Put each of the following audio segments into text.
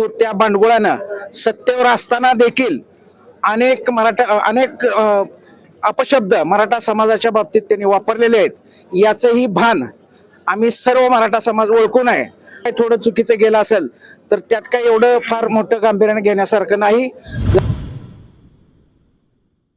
परंतु त्या भांडगुळानं सत्तेवर असताना देखील अनेक मराठा अनेक अपशब्द मराठा समाजाच्या बाबतीत त्यांनी वापरलेले आहेत. याचंही भान आम्ही सर्व मराठा समाज ओळखून आहे काही थोडं चुकीचं गेलं असेल तर त्यात काही एवढं फार मोठं गांभीर्याने घेण्यासारखं नाही.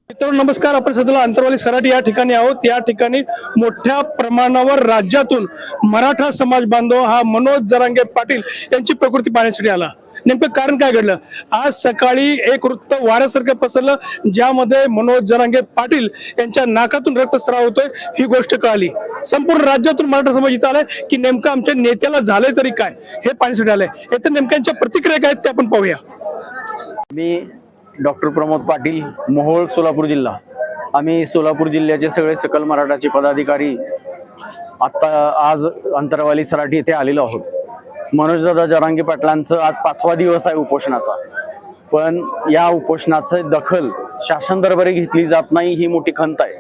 मित्रांनो नमस्कार. आपण सध्याला अंतरवाली सराट या ठिकाणी आहोत. या ठिकाणी मोठ्या प्रमाणावर राज्यातून मराठा समाज बांधव हा मनोज जरांगे पाटील यांची प्रकृती पाहण्यासाठी आला. नेमकं कारण काय घडलं? आज सकाळी एक वृत्त वाऱ्यासारखं पसरलं ज्यामध्ये मनोज जरांगे पाटील यांच्या नाकातून रक्तस्राव होतोय ही गोष्ट कळाली. संपूर्ण राज्यातून मराठा समाज इथं आलाय की नेमकं आमच्या नेत्याला झालंय तरी काय? हे पाणीसाठी आलंय. येथे नेमक्यांच्या प्रतिक्रिया काय आहेत ते आपण पाहूया. मी डॉक्टर प्रमोद पाटील मोहोळ सोलापूर जिल्हा. आम्ही सोलापूर जिल्ह्याचे सगळे सकल मराठाचे पदाधिकारी आत्ता आज अंतरवाली सराठी येथे आलेलो आहोत. मनोजदादा जरांगे पाटलांचं आज पाचवा दिवस आहे उपोषणाचा. पण या उपोषणाचं दखल शासन दरबारी घेतली जात नाही ही मोठी खंत आहे.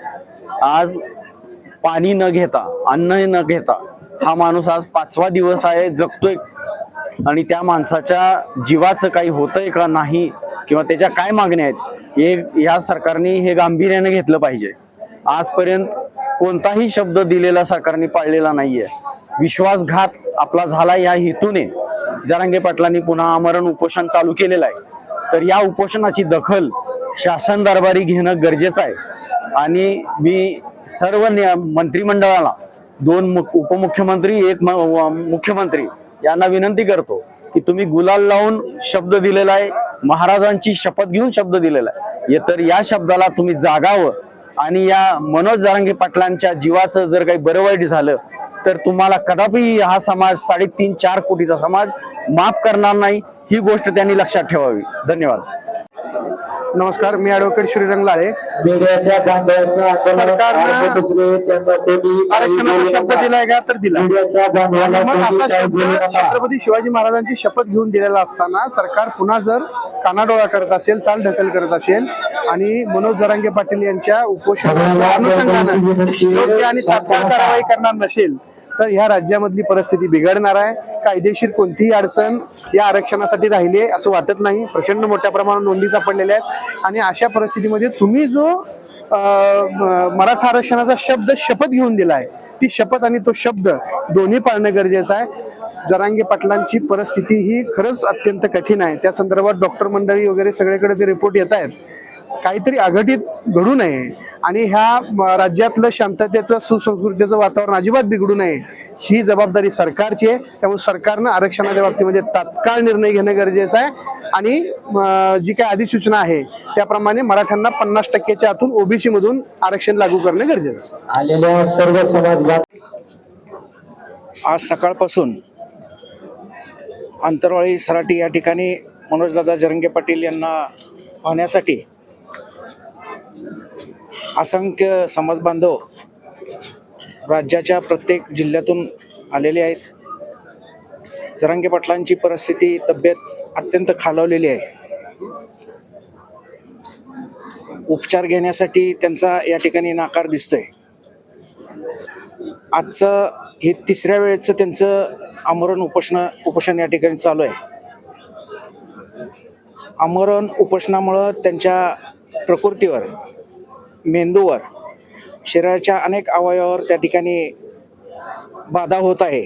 आज पाणी न घेता अन्न न घेता हा माणूस आज पाचवा दिवस आहे जगतोय. आणि त्या माणसाच्या जीवाचं काही होतंय का नाही किंवा त्याच्या काय मागण्या आहेत हे या सरकारने हे गांभीर्याने घेतलं पाहिजे. आजपर्यंत कोणताही शब्द दिलेला सरकारने पाळलेला नाहीये. विश्वासघात आपला झाला या हेतूने. जरांगे पाटलांनी पुन्हा आमरण उपोषण चालू केलेलं आहे. तर या उपोषणाची दखल शासन दरबारी घेणं गरजेचं आहे. आणि मी सर्व मंत्रिमंडळाला दोन उपमुख्यमंत्री एक म- मुख्यमंत्री यांना विनंती करतो की तुम्ही गुलाल लावून शब्द दिलेला आहे. महाराजांची शपथ घेऊन शब्द दिलेला आहे. तर या शब्दाला तुम्ही जागावं आणि या मनोज जारांगे पाटलांच्या जीवाचं जर काही बरं वाईट झालं तर तुम्हाला कदापि हा समाज साडेतीन चार कोटीचा समाज माफ करणार नाही ही गोष्ट त्यांनी लक्षात ठेवावी. धन्यवाद. नमस्कार मी ऍडव्होकेट श्रीरंग लाळे. आरक्षणाचा शब्द दिलाय का? तर दिला. छत्रपती शिवाजी महाराजांची शपथ घेऊन दिलेला असताना सरकार पुन्हा जर कानाडोळा करत असेल चाल ढकल करत असेल आणि मनोज जरांगे पाटील यांच्या उपोषणाच्या अनुषंगानं योग्य आणि तात्काळ कारवाई करणार नसेल तर ह्या राज्यामधली परिस्थिती बिघडणार आहे. कायदेशीर कोणतीही अडचण या आरक्षणासाठी राहिली आहे असं वाटत नाही. प्रचंड मोठ्या प्रमाणात नोंदी सापडलेल्या आहेत. आणि अशा परिस्थितीमध्ये तुम्ही जो मराठा आरक्षणाचा शब्द शपथ घेऊन दिलाय ती शपथ आणि तो शब्द दोन्ही पाळणं गरजेचं आहे. जरांगे पाटलांची परिस्थिती ही खरंच अत्यंत कठीण आहे. त्या संदर्भात डॉक्टर मंडळी वगैरे सगळीकडे जे रिपोर्ट येत आहेत काहीतरी अघटित घडू नये आणि ह्या राज्यातलं शांततेचं सुसंस्कृतीचं वातावरण अजिबात बिघडू नये ही जबाबदारी सरकारची आहे. त्यामुळे सरकारनं आरक्षणाच्या बाबतीमध्ये तात्काळ निर्णय घेणं गरजेचं आहे. आणि म, जी काही अधिसूचना आहे त्याप्रमाणे मराठ्यांना पन्नास टक्क्याच्या आतून ओबीसी मधून आरक्षण लागू करणं गरजेचं आहे. आलेल्या सर्व समाज आज सकाळपासून अंतरवाळी सराटी या ठिकाणी मनोजदादा जरंगे पाटील यांना पाहण्यासाठी असंख्य समाज बांधव राज्याच्या प्रत्येक जिल्ह्यातून आलेले आहेत. जरांगे पाटलांची परिस्थिती तब्येत अत्यंत खालावलेली आहे. उपचार घेण्यासाठी त्यांचा या ठिकाणी नाकार दिसतोय. आजचं हे तिसऱ्या वेळेचं त्यांचं आमरण उपोषण उपोषण या ठिकाणी चालू आहे. आमरण उपोषणामुळं त्यांच्या प्रकृतीवर मेंदूवर शरीराच्या अनेक अवयवावर त्या ठिकाणी बाधा होत आहे.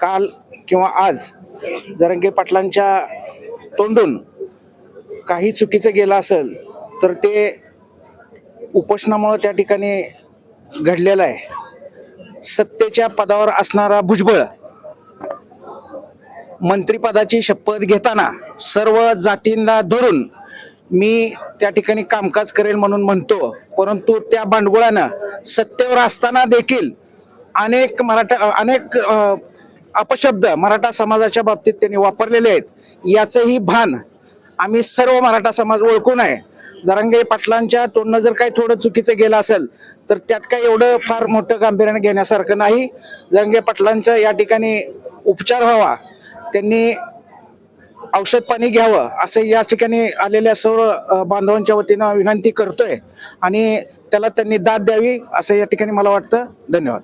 काल किंवा आज जरंगे पाटलांच्या तोंडून काही चुकीचं गेलं असेल तर ते उपोषणामुळं त्या ठिकाणी घडलेलं आहे. सत्तेच्या पदावर असणारा भुजबळ मंत्रिपदाची शपथ घेताना सर्व जातींना धरून मी त्या ठिकाणी कामकाज करेल म्हणून म्हणतो परंतु त्या भांडगुळानं सत्तेवर असताना देखील अनेक मराठा अनेक अपशब्द मराठा समाजाच्या बाबतीत त्यांनी वापरलेले आहेत. याचंही भान आम्ही सर्व मराठा समाज ओळखून आहे जरांगे पाटलांच्या तोंडनं जर काही थोडं चुकीचं गेलं असेल तर त्यात काही एवढं फार मोठं गांभीर्याने घेण्यासारखं नाही. जरांगे पाटलांचा या ठिकाणी उपचार व्हावा. त्यांनी औषध पाणी घ्यावं असं या ठिकाणी आलेल्या सर्व बांधवांच्या वतीनं विनंती करतोय. आणि त्याला त्यांनी दाद द्यावी असं या ठिकाणी मला वाटतं. धन्यवाद.